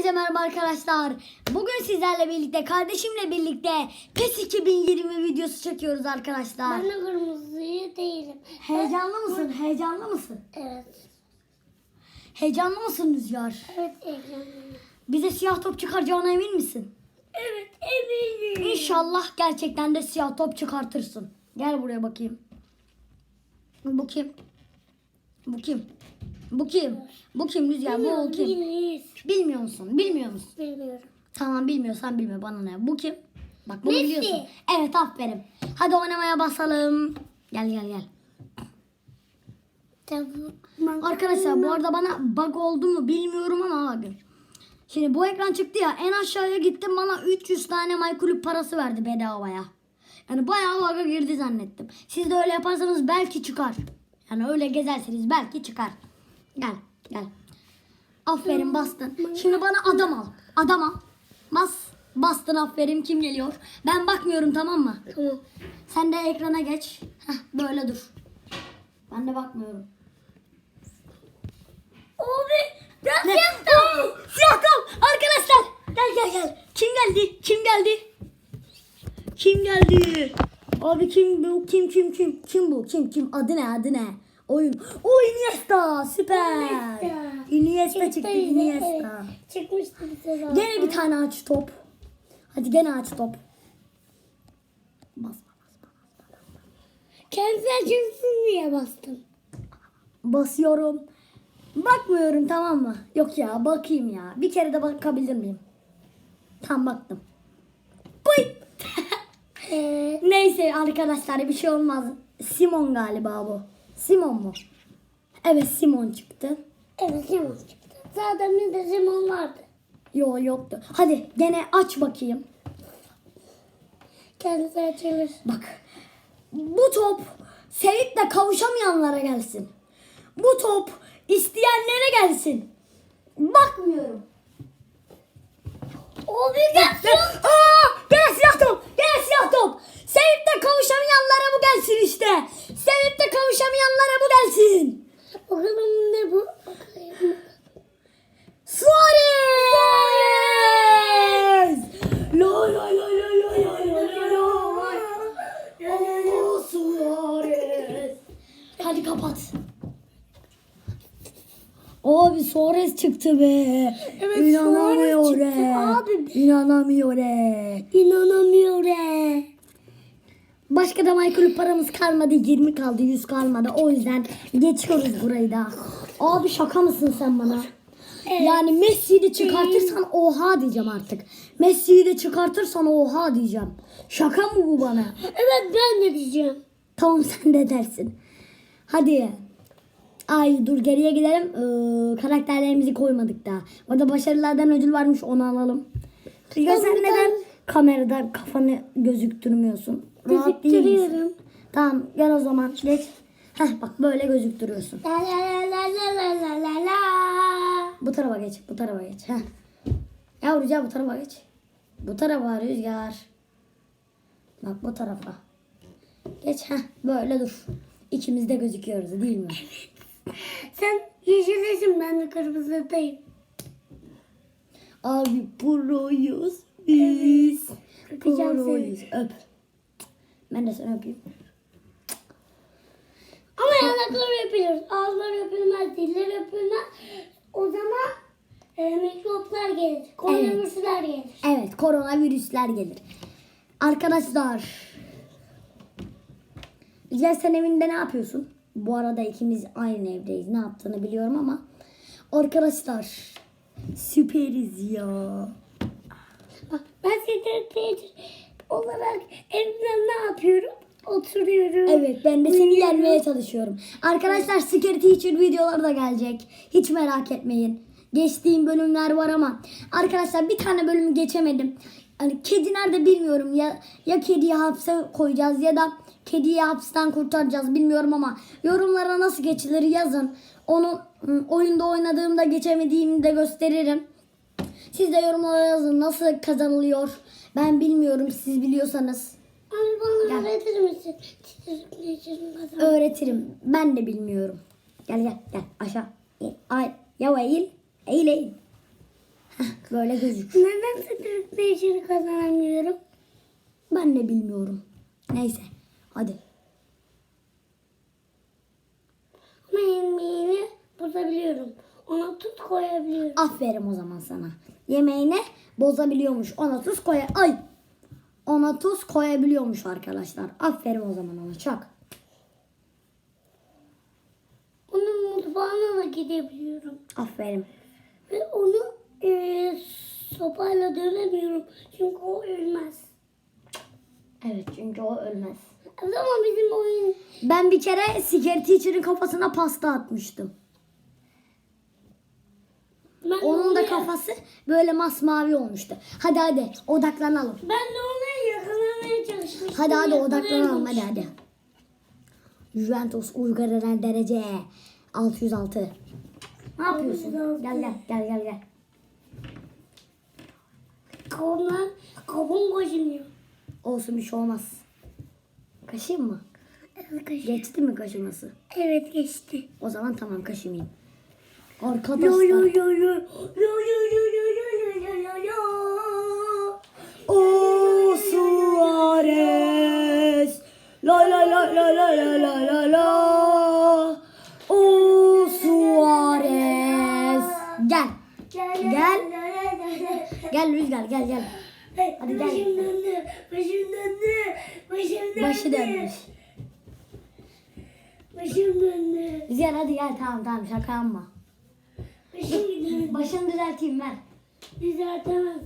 Hepinize merhaba arkadaşlar. Bugün sizlerle birlikte, kardeşimle birlikte PES 2020 videosu çekiyoruz arkadaşlar. Ben de kırmızıyı değilim. Heyecanlı mısın? Heyecanlı mısın? Evet. Heyecanlı mısın Rüzgar? Evet heyecanlıyım. Bize siyah top çıkaracağına emin misin? Evet eminim. İnşallah gerçekten de siyah top çıkartırsın. Gel buraya bakayım. Bu kim? Bu kim? Bu kim? Bu kim Rüzgar? Bu o kim? Bilmiyoruz. Bilmiyor musun? Bilmiyor musun? Bilmiyorum. Tamam bilmiyorsan bilme bana ne. Bu kim? Bak bunu Messi. biliyorsun. Evet aferin. Hadi oynamaya basalım. Gel gel gel. Tamam. Arkadaşlar bu arada bana bug oldu mu bilmiyorum ama abi. Şimdi bu ekran çıktı ya en aşağıya gittim bana 300 tane MyClub parası verdi bedavaya. Yani bayağı bug'a girdi zannettim. Siz de öyle yaparsanız belki çıkar. Yani öyle gezerseniz belki çıkar. Gel gel. Aferin bastın. Şimdi bana adam al. Adam al. Bas. Bastın aferin kim geliyor? Ben bakmıyorum tamam mı? Tamam. Sen de ekrana geç. Heh, böyle dur. Ben de bakmıyorum. Abi ben Ne? Oo, Siyah top. Arkadaşlar. Gel gel gel. Kim geldi? Kim geldi? Kim geldi? Abi kim bu? Kim kim kim? Kim bu? Kim kim? Adı ne? Adı ne? Oyun. O Iniesta. Süper. Iniesta. Çıktı. bize, Iniesta. Çıkmıştı bize zaten. Gene bir tane aç top. Hadi gene aç top. Bas. Kendisi açılsın diye bastım. Basıyorum. Bakmıyorum tamam mı? Yok ya bakayım ya. Bir kere de bakabilir miyim? Tam baktım. Bıy. Ee, Neyse arkadaşlar bir şey olmaz. Simon galiba bu. Simon mu? Evet Simon çıktı. evet Simon çıktı. Zaten bizde Simon vardı. Yo yoktu. Hadi gene aç bakayım. Kendisi açılır. Bak. Bu top sevip de kavuşamayanlara gelsin. Bu top isteyenlere gelsin. Bakmıyorum. Obligasyon. Aa, gene siyah top. Gene siyah top. Sevip de kavuşamayanlara bu gelsin işte. Sevip de kavuşamayanlara bu gelsin. Bakalım ne bu? Suarez! La la la la la la la la la. Suarez. Hadi kapat. Abi Suarez çıktı be. Evet, İnanamıyor Suarez re. çıktı abi. İnanamıyor. İnanamıyor. Başka da MyClub paramız kalmadı. 20 kaldı 100 kalmadı. O yüzden geçiyoruz burayı da. Abi şaka mısın sen bana? Evet. Yani Messi'yi de çıkartırsan oha diyeceğim artık. Messi'yi de çıkartırsan oha diyeceğim. Şaka mı bu bana? Evet ben de diyeceğim. Tamam sen de dersin. Hadi. Ay dur geriye gidelim. Ee, karakterlerimizi koymadık daha. Orada başarılardan ödül varmış onu alalım. Ya sen neden kamerada kafanı gözüktürmüyorsun? Gözüktürüyorum. Tamam gel o zaman. Geç. Heh bak böyle gözüktürüyorsun. La la la la la la la la. Bu tarafa geç. Bu tarafa geç. Heh. Ya Rüzgar bu tarafa geç. Bu tarafa Rüzgar. Bak bu tarafa. Geç. Heh böyle dur. İkimiz de gözüküyoruz değil mi? Sen yeşildesin ben de kırmızıdayım. Abi proyuz biz. Öpeceğim seni. Öp. Ben de seni öpeyim. Ama yanakları öpülür. Ağızları öpülmez, diller öpülmez. O zaman e, mikroplar gelir. Koronavirüsler gelir. Evet koronavirüsler gelir. Arkadaşlar. Rüzgar sen evinde ne yapıyorsun? Bu arada ikimiz aynı evdeyiz. Ne yaptığını biliyorum ama. Arkadaşlar. Süperiz ya. Bak ben sekreter olarak evimde ne yapıyorum? Oturuyorum. Evet ben de seni uyuyorum. yenmeye çalışıyorum. Arkadaşlar Scary Teacher videoları da gelecek. Hiç merak etmeyin. Geçtiğim bölümler var ama arkadaşlar bir tane bölümü geçemedim. Hani kedi nerede bilmiyorum ya ya kediyi hapse koyacağız ya da kediyi hapisten kurtaracağız bilmiyorum ama yorumlara nasıl geçilir yazın. Onu hı, oyunda oynadığımda geçemediğimi de gösteririm. Siz de yorumlara yazın nasıl kazanılıyor. Ben bilmiyorum siz biliyorsanız. Abi bana Gel. öğretir misin? Öğretirim. Ben de bilmiyorum. Gel gel gel aşağı. İn. Ay ya eğil. Eğil eğil. Böyle gözük. Neden Teacher'ı kazanamıyorum? Ben de bilmiyorum. Neyse. Hadi. Ama yemeğini bozabiliyorum. Ona tut koyabiliyorum. Aferin o zaman sana. Yemeğine bozabiliyormuş. Ona tuz koy. Ay. Ona tuz koyabiliyormuş arkadaşlar. Aferin o zaman ona. Çak. Onun mutfağına da gidebiliyorum. Aferin. Ve onu eee, sopayla dövemiyorum. Çünkü o ölmez. Evet çünkü o ölmez. Ama bizim oyun Ben bir kere Scare Teacher'ın kafasına pasta atmıştım. ben Onun da kafası böyle masmavi olmuştu. Hadi hadi odaklanalım. Ben de onu yakalamaya çalışmıştım. Hadi hadi odaklanalım hadi hadi. Juventus Uygar Eren derece 606. Ne yapıyorsun? 606. Gel gel gel gel gel. Kafamdan kafam koşunuyor. Olsun bir şey olmaz. Kaşıyım mı? Evet, kaş- Geçti mi kaşıması? evet geçti. O zaman tamam kaşımayayım. Yo yo Arkadaşlar. yo yo yo yo yo yo yo yo yo yo yo. O Suarez. La la la la la la la la la. O Suarez. Gel. Gel Gel. gel gel. Gel Rüzgar gel gel. Hadi gel. Başım döndü. Başım döndü. Başım döndü. Başı dönmüş. Başım döndü. Rüzgar hadi gel tamam tamam şaka yapma. Döndü. Başını düzelteyim ver. Düzeltemem.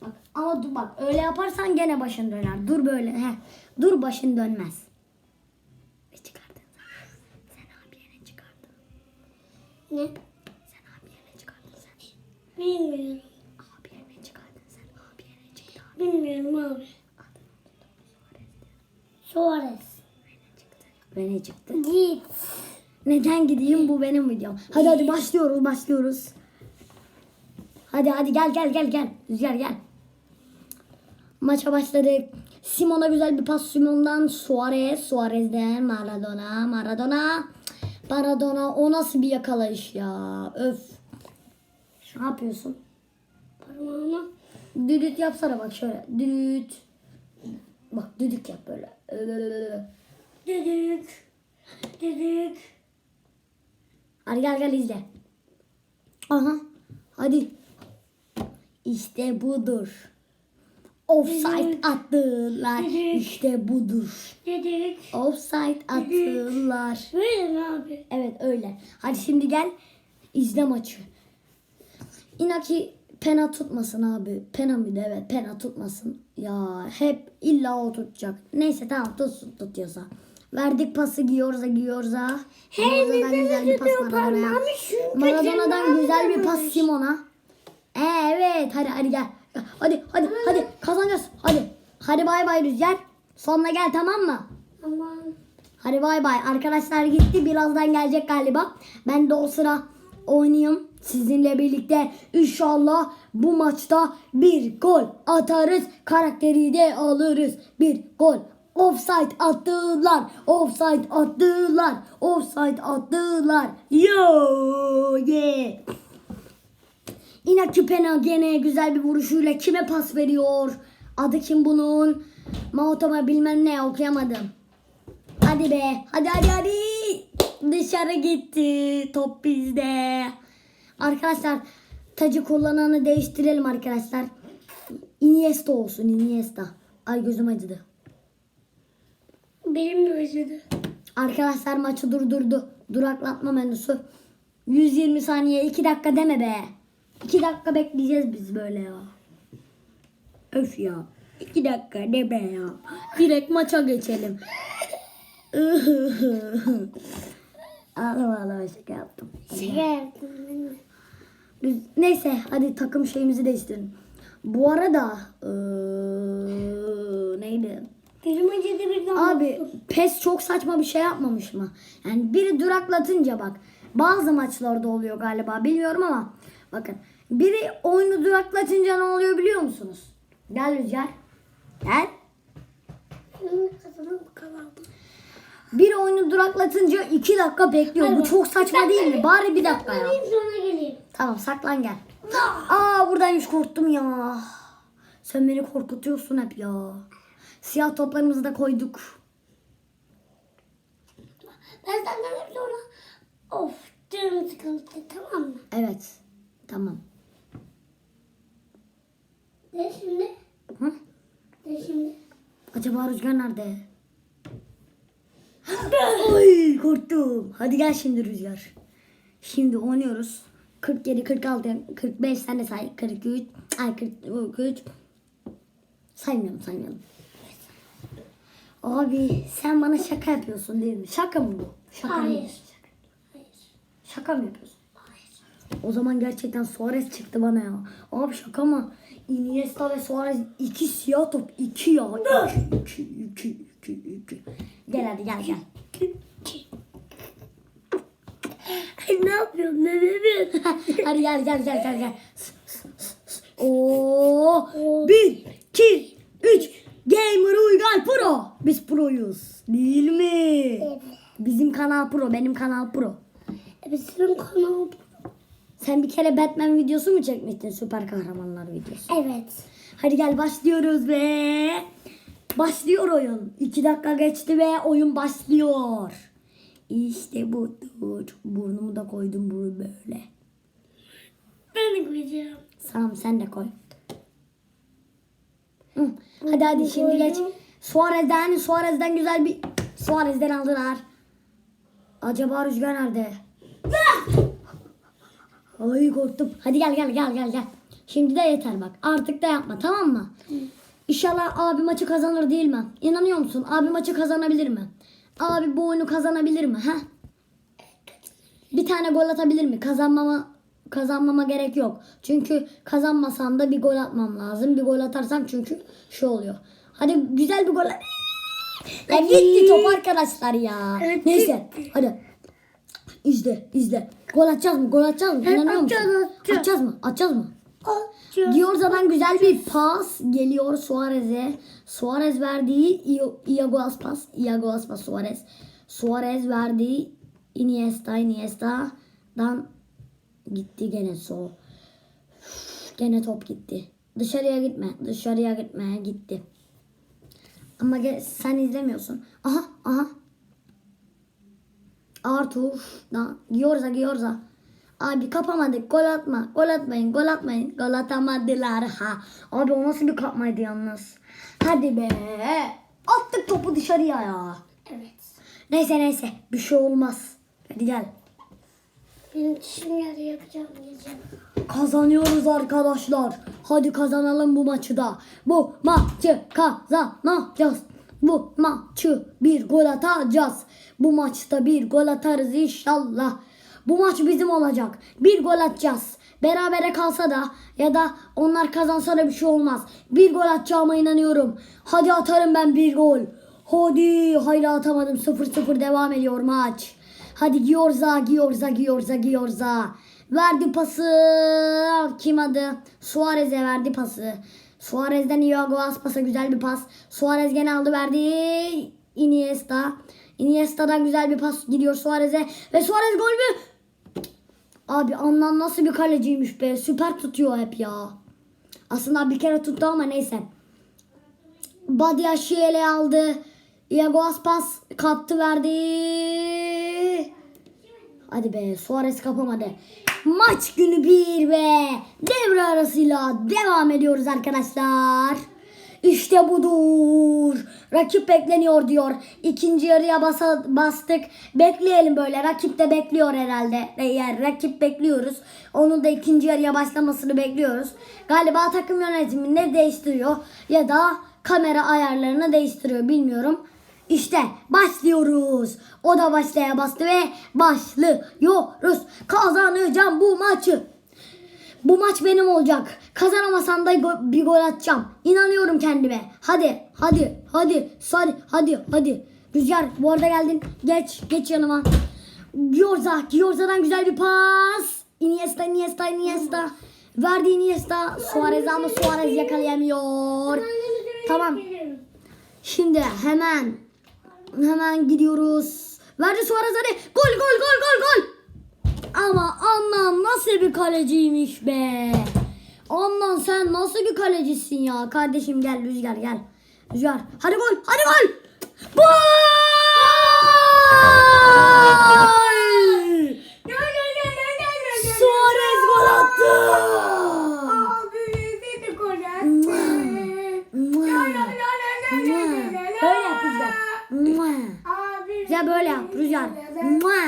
Bak, ama dur bak öyle yaparsan gene başın döner. Dur böyle. He. Dur başın dönmez. Ne çıkardın sen? Sen abiye ne çıkardın? Ne? Sen abiye ne çıkardın sen? Bilmiyorum. Abiye ne çıkardın sen? Abiye ne çıktı? Bilmiyorum abi. Suarez. Ve ne çıktı? Git. Neden gideyim bu benim videom. Hadi hadi başlıyoruz başlıyoruz. Hadi hadi gel gel gel gel. Rüzgar gel. Maça başladık. Simon'a güzel bir pas Simon'dan Suarez. Suarez'den Maradona. Maradona. Maradona o nasıl bir yakalayış ya. Öf. Ne yapıyorsun? Parmağıma. Düdük yapsana bak şöyle. Düdük. Bak düdük yap böyle. Düdük. Düdük. Hadi gel gel izle. Aha. Hadi. İşte budur. Offside attılar. İşte budur. Düdük. Offside attılar. Böyle mi abi? Evet öyle. Hadi şimdi gel izle maçı. Inaki pena tutmasın abi. Pena mıydı? Evet pena tutmasın. Ya hep illa o tutacak. Neyse tamam tutsun tutuyorsa. Verdik pası Giyorza Giyorza. Hey, neden güzel bir pas Maradona'ya. Maradona'dan güzel bir pas. Simon'a. Ee, evet hadi hadi gel. Hadi hadi hadi kazanacağız. Hadi. Hadi bay bay Rüzgar. Sonuna gel tamam mı? Aman. Hadi bay bay. Arkadaşlar gitti. Birazdan gelecek galiba. Ben de o sıra oynayayım. Sizinle birlikte inşallah bu maçta bir gol atarız. Karakteri de alırız. Bir gol. Offside attılar. Offside attılar. Offside attılar. Yo yeah. Inaki Pena gene güzel bir vuruşuyla kime pas veriyor? Adı kim bunun? Maotoma bilmem ne okuyamadım. Hadi be. Hadi hadi hadi. Dışarı gitti. Top bizde. Arkadaşlar tacı kullananı değiştirelim arkadaşlar. Iniesta olsun Iniesta. Ay gözüm acıdı. Benim de acıdı. Arkadaşlar maçı durdurdu. Duraklatma menüsü. 120 saniye 2 dakika deme be. 2 dakika bekleyeceğiz biz böyle ya. Öf ya. 2 dakika ne be ya. Direkt maça geçelim. ağlama ağlama şaka yaptım. Şaka yaptım ben de. Biz- Neyse hadi takım şeyimizi değiştirelim. Bu arada eee, neydi? Gözüm acıdı birden. Abi PES çok saçma bir şey yapmamış mı? Yani biri duraklatınca bak bazı maçlarda oluyor galiba bilmiyorum ama bakın biri oyunu duraklatınca ne oluyor biliyor musunuz? Gel Rüzgar. Gel. Biri oyunu duraklatınca iki dakika bekliyor. Bu çok saçma değil mi? Bari bir dakika ya. Sonra geleyim. Tamam saklan gel. Aa buradaymış korktum ya. Sen beni korkutuyorsun hep ya. Siyah toplarımızı da koyduk. Ben senden hep sonra of canım sıkıldı tamam mı? Evet. Tamam. De şimdi. Hı? De şimdi. Acaba Rüzgar nerede? Ay korktum. Hadi gel şimdi Rüzgar. Şimdi oynuyoruz. 47, 46, 45 sen de say. 43, ay 43. Saymıyorum saymıyorum. Abi sen bana şaka yapıyorsun değil mi? Şaka mı bu? Şaka mı? Hayır. Hayır. Şaka mı yapıyorsun? Hayır. O zaman gerçekten Suarez çıktı bana ya. Abi şaka mı? Iniesta ve Suarez iki siyah top. iki ya. İki, iki, iki, iki, iki. Gel hadi gel gel. Ay, ne yapıyorsun? Ne yapıyorsun? hadi gel gel gel gel gel. Oo, bir, iki, üç. Gamer Uygar Pro. Biz proyuz. Değil mi? Evet. Bizim kanal pro. Benim kanal pro. E, Bizim kanal. Sen bir kere Batman videosu mu çekmiştin? Süper kahramanlar videosu. Evet. Hadi gel başlıyoruz ve başlıyor oyun. İki dakika geçti ve oyun başlıyor. İşte budur. Burnumu da koydum bunu böyle. Ben de koyacağım. Tamam sen de koy. Hı. Hadi hadi şimdi geç. Suarez'den Suarez'den güzel bir Suarez'den aldılar. Acaba Rüzgar nerede? Ay korktum. Hadi gel gel gel gel gel. Şimdi de yeter bak. Artık da yapma tamam mı? İnşallah abi maçı kazanır değil mi? İnanıyor musun? Abi maçı kazanabilir mi? Abi bu oyunu kazanabilir mi? Ha? Bir tane gol atabilir mi? Kazanmama kazanmama gerek yok. Çünkü kazanmasam da bir gol atmam lazım. Bir gol atarsam çünkü şu oluyor. Hadi güzel bir gol. Ya gitti top arkadaşlar ya. Evet, Neyse hadi. İzle izle. Gol atacağız mı? Gol atacağız mı? Evet, İnanıyor musun? atacağız, atacağız. Atacağız mı? Atacağız mı? Açacağız. Giorza'dan güzel bir pas geliyor Suarez'e. Suarez verdiği Iago Aspas. Iago Aspas Suarez. Suarez verdiği Iniesta. Iniesta'dan gitti gene so. Gene top gitti. Dışarıya gitme. Dışarıya gitme. Gitti. Ama ge- sen izlemiyorsun. Aha aha. Artur. Da, Giorza Giorza. Abi kapamadık. Gol atma. Gol atmayın. Gol atmayın. Gol atamadılar ha. Abi o nasıl bir kapmaydı yalnız. Hadi be. Attık topu dışarıya ya. Evet. Neyse neyse. Bir şey olmaz. Hadi gel. Kazanıyoruz arkadaşlar. Hadi kazanalım bu maçı da. Bu maçı kazanacağız. Bu maçı bir gol atacağız. Bu maçta bir gol atarız inşallah. Bu maç bizim olacak. Bir gol atacağız. Berabere kalsa da ya da onlar kazansa da bir şey olmaz. Bir gol atacağıma inanıyorum. Hadi atarım ben bir gol. Hadi hayır atamadım. 0-0 devam ediyor maç. Hadi Giorza, Giorza, Giorza, Giorza. Verdi pası. Kim adı? Suarez'e verdi pası. Suarez'den Iago Aspas'a güzel bir pas. Suarez gene aldı verdi. Iniesta. Iniesta'dan güzel bir pas gidiyor Suarez'e. Ve Suarez gol mü? Abi Anlan nasıl bir kaleciymiş be. Süper tutuyor hep ya. Aslında bir kere tuttu ama neyse. Badiashile aldı. Iago Aspas kaptı verdi. Hadi be Suarez kapamadı. Maç günü bir ve devre arasıyla devam ediyoruz arkadaşlar. İşte budur. Rakip bekleniyor diyor. İkinci yarıya basa, bastık. Bekleyelim böyle. Rakip de bekliyor herhalde. Eğer rakip bekliyoruz. Onun da ikinci yarıya başlamasını bekliyoruz. Galiba takım yönetimi ne değiştiriyor ya da kamera ayarlarını değiştiriyor bilmiyorum. İşte başlıyoruz. O da başlaya bastı ve başlıyoruz. Kazanacağım bu maçı. Bu maç benim olacak. Kazanamasam da go- bir gol atacağım. İnanıyorum kendime. Hadi, hadi, hadi, hadi, hadi, hadi. Rüzgar bu arada geldin. Geç, geç yanıma. Giorza, Giorza'dan güzel bir pas. Iniesta, Iniesta, Iniesta. Verdi Iniesta. Suarez ama Suarez yakalayamıyor. Tamam. Şimdi hemen hemen gidiyoruz. Verdi Suarez hadi. Gol gol gol gol gol. Ama Anlan nasıl bir kaleciymiş be. Anlan sen nasıl bir kalecisin ya. Kardeşim gel Rüzgar gel. Rüzgar hadi gol hadi gol. Gol! Suarez gol attı. Abi dedi gol attı. Böyle yap Rüzgar. Mua. Abi. Rüzgar böyle yap Rüzgar. Mua.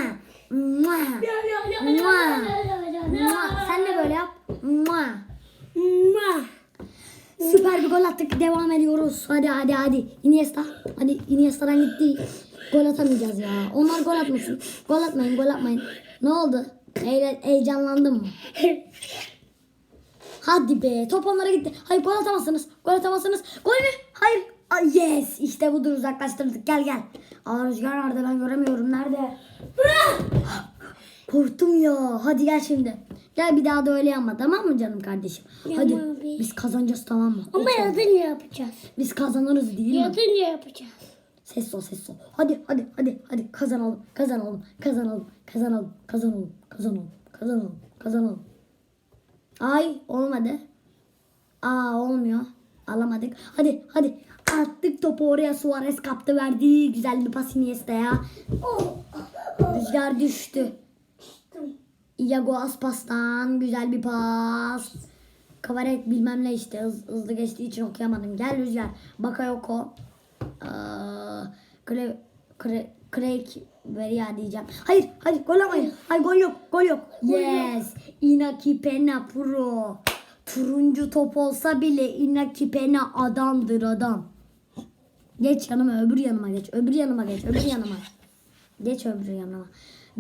Mua. Mua. Mua. Sen de böyle yap. Mua. Süper bir gol attık. Devam ediyoruz. Hadi hadi hadi. Iniesta. Hadi Iniesta'dan gitti. Gol atamayacağız ya. Onlar gol atmasın. Gol atmayın, gol atmayın. Ne oldu? Eyle, heyecanlandın mı? Hadi be. Top onlara gitti. Hayır gol atamazsınız. Gol atamazsınız. Gol mü? Hayır. Ay, yes. İşte budur uzaklaştırdık. Gel gel. Aa rüzgar nerede ben göremiyorum. Nerede? Korktum ya. Hadi gel şimdi. Gel bir daha da öyle yapma tamam mı canım kardeşim? Hadi Tamam abi. biz kazanacağız tamam mı? Ama yazınca yapacağız. Biz kazanırız değil mi? Yazınca yapacağız. Ses ol ses ol. Hadi hadi hadi hadi kazanalım kazanalım kazanalım kazanalım kazanalım kazanalım kazanalım kazanalım. Ay olmadı. Aa olmuyor. Alamadık. Hadi hadi. Attık topu oraya Suarez kaptı verdi. Güzel bir pas Iniesta'ya. Rüzgar düştü. Iago Aspas'tan güzel bir pas. Kavaret bilmem ne işte hız- hızlı geçtiği için okuyamadım. Gel Rüzgar. Bakayoko. Ee, Kre, Kre, Craig Veria diyeceğim. Hayır hayır gol amayın. Hayır gol yok gol yok. Yes. Inaki Pena pro. Turuncu top olsa bile Inaki Pena adamdır adam. Geç yanıma öbür yanıma geç. Öbür yanıma geç. Öbür yanıma. Geç öbür yanıma.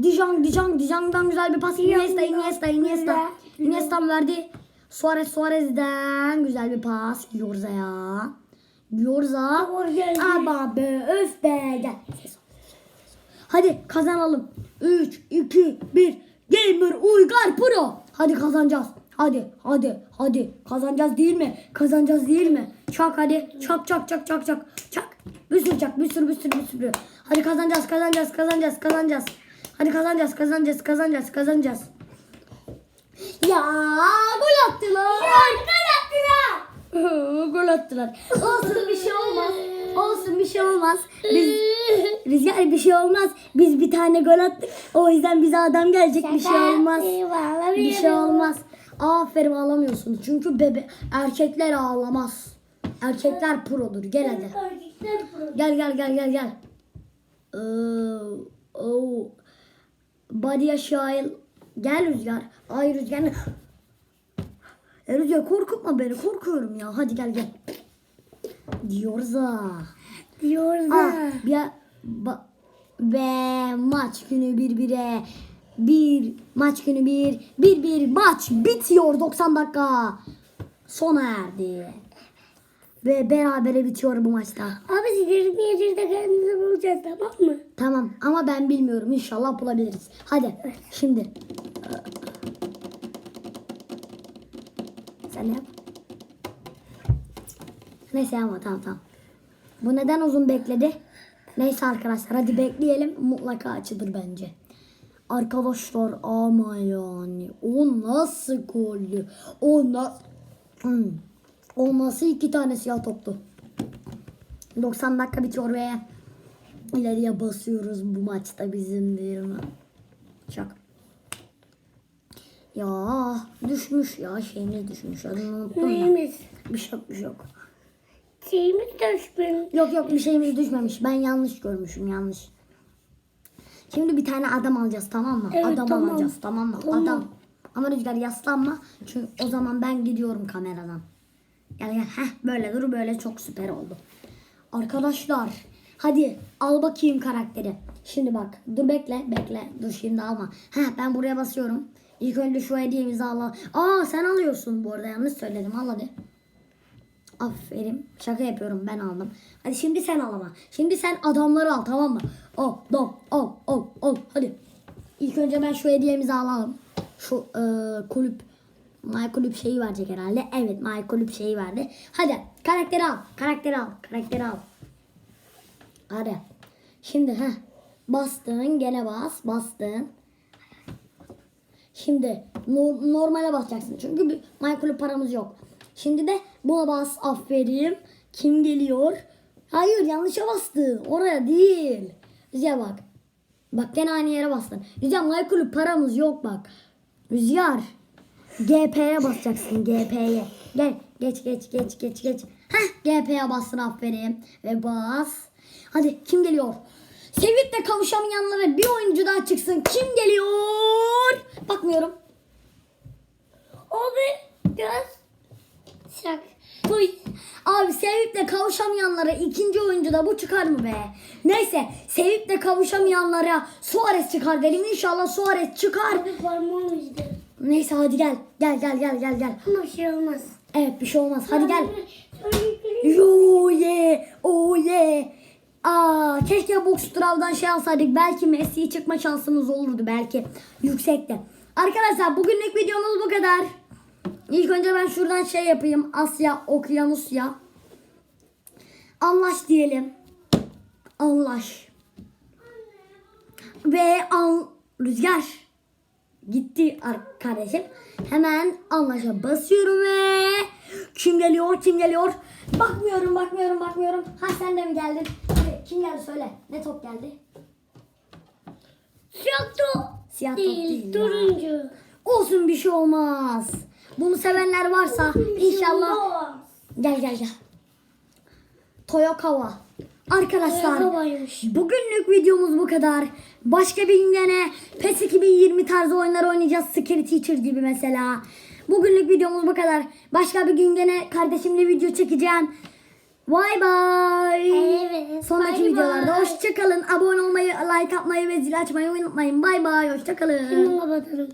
Dijon, Dijon, Dijon'dan güzel bir pas. Iniesta, Iniesta, Iniesta. Iniesta verdi. Suarez, Suarez'den güzel bir pas. Yorza'ya. Yorza. Ama be öf be. Gel. Hadi kazanalım. 3, 2, 1. Gamer Uygar Pro. Hadi kazanacağız. Hadi, hadi, hadi. Kazanacağız değil mi? Kazanacağız değil mi? Çak hadi. Çak, çak, çak, çak, çak. Çak. Bir sürü çak, bir sürü, bir sürü, bir sürü. Hadi kazanacağız, kazanacağız, kazanacağız, kazanacağız. Hadi kazanacağız, kazanacağız, kazanacağız, kazanacağız. Ya gol attılar. Gol attılar. gol attılar. Olsun bir şey olmaz. Olsun bir şey olmaz. Biz Rüzgar bir şey olmaz. Biz bir tane gol attık. O yüzden bize adam gelecek bir şey olmaz. Bir şey olmaz. Aferin ağlamıyorsunuz. Çünkü bebe erkekler ağlamaz. Erkekler produr. Gel hadi. Gel gel gel gel gel. Ee, oh. Badia Şahin. Gel Rüzgar. Ay Rüzgar. E Rüzgar korkutma beni. Korkuyorum ya. Hadi gel gel. Diyoruz ha. Diyoruz Ah, bir, ba, ve maç günü bir bire. Bir maç günü bir. Bir bir maç bitiyor 90 dakika. Sona erdi. Ve berabere bitiyor bu maçta. Abi sizlerin yerde kendimizi bulacağız tamam mı? Tamam ama ben bilmiyorum. İnşallah bulabiliriz. Hadi şimdi. Sen yap. Neyse ama tamam tamam. Bu neden uzun bekledi? Neyse arkadaşlar hadi bekleyelim. Mutlaka açılır bence. Arkadaşlar ama yani o nasıl gollü? O nasıl... Hmm. O nasıl iki tane siyah toptu? 90 dakika bitiyor ve ileriye basıyoruz bu maçta bizim değil mi? Şak. Ya düşmüş ya şeyimiz düşmüş. Adını unuttum ya. Neyimiz? Bir şey yok bir şey yok. Şeyimiz düşmüş. Yok yok bir şeyimiz düşmemiş. Ben yanlış görmüşüm yanlış. Şimdi bir tane adam alacağız tamam mı? Evet, adam tamam. alacağız tamam mı? Tamam. Adam. Ama Rüzgar yaslanma. Çünkü o zaman ben gidiyorum kameradan. Gel gel. Heh böyle dur böyle çok süper oldu. Arkadaşlar hadi al bakayım karakteri. Şimdi bak dur bekle bekle. Dur şimdi alma. Heh ben buraya basıyorum. İlk önce şu hediyemizi al. Aa sen alıyorsun bu arada yanlış söyledim al hadi. Aferin. Şaka yapıyorum ben aldım. Hadi şimdi sen al ama. Şimdi sen adamları al tamam mı? Al, dom, al, al, al. Hadi. İlk önce ben şu hediyemizi alalım. Şu e, kulüp Kulüp şeyi verecek herhalde. Evet kulüp şeyi verdi. Hadi karakteri al. Karakteri al. Karakteri al. Hadi. Şimdi ha bastın gene bas. Bastın. Şimdi no- normale basacaksın. Çünkü Minecraft paramız yok. Şimdi de buna bas. Aferin. Kim geliyor? Hayır yanlışa bastın. Oraya değil. Rüzgar bak. Bak gene aynı yere bastın. Rüzgar Minecraft paramız yok bak. Rüzgar. GP'ye basacaksın GP'ye. Gel geç geç geç geç geç. Heh GP'ye bastın aferin. Ve bas. Hadi kim geliyor? Sevinçle kavuşamayanlara bir oyuncu daha çıksın. Kim geliyor? Bakmıyorum. O bir göz. Şak. Duy. Abi Sevip'le kavuşamayanlara ikinci oyuncuda bu çıkar mı be? Neyse Sevip'le kavuşamayanlara Suarez çıkar dedim. İnşallah Suarez çıkar. Bir parmağım izdi. Neyse hadi gel. Gel gel gel gel gel. Ama bir şey olmaz. Evet bir şey olmaz. Hadi gel. Yo ye. O ye. Aa, keşke Box Trav'dan şey alsaydık. Belki Messi'yi çıkma şansımız olurdu. Belki yüksekte. Arkadaşlar bugünlük videomuz bu kadar. İlk önce ben şuradan şey yapayım. Asya, Okyanusya. Anlaş diyelim. Anlaş. Ve an rüzgar gitti ar- kardeşim. Hemen anlaşa basıyorum ve kim geliyor kim geliyor? Bakmıyorum bakmıyorum bakmıyorum. Ha sen de mi geldin? Hadi kim geldi söyle. Ne top geldi? Siyah top. Siyah top Değil. değil ya. Turuncu. Olsun bir şey olmaz. Bunu sevenler varsa inşallah Olmaz. gel gel gel. Toyokawa. Arkadaşlar bugünlük videomuz bu kadar. Başka bir gün gene PES 2020 tarzı oyunlar oynayacağız. Scary Teacher gibi mesela. Bugünlük videomuz bu kadar. Başka bir gün gene kardeşimle video çekeceğim. Bye bye. Evet, Sonraki bye videolarda hoşçakalın. Abone olmayı, like atmayı ve zil açmayı unutmayın. Bye bye. Hoşçakalın. Şimdi kapatırım.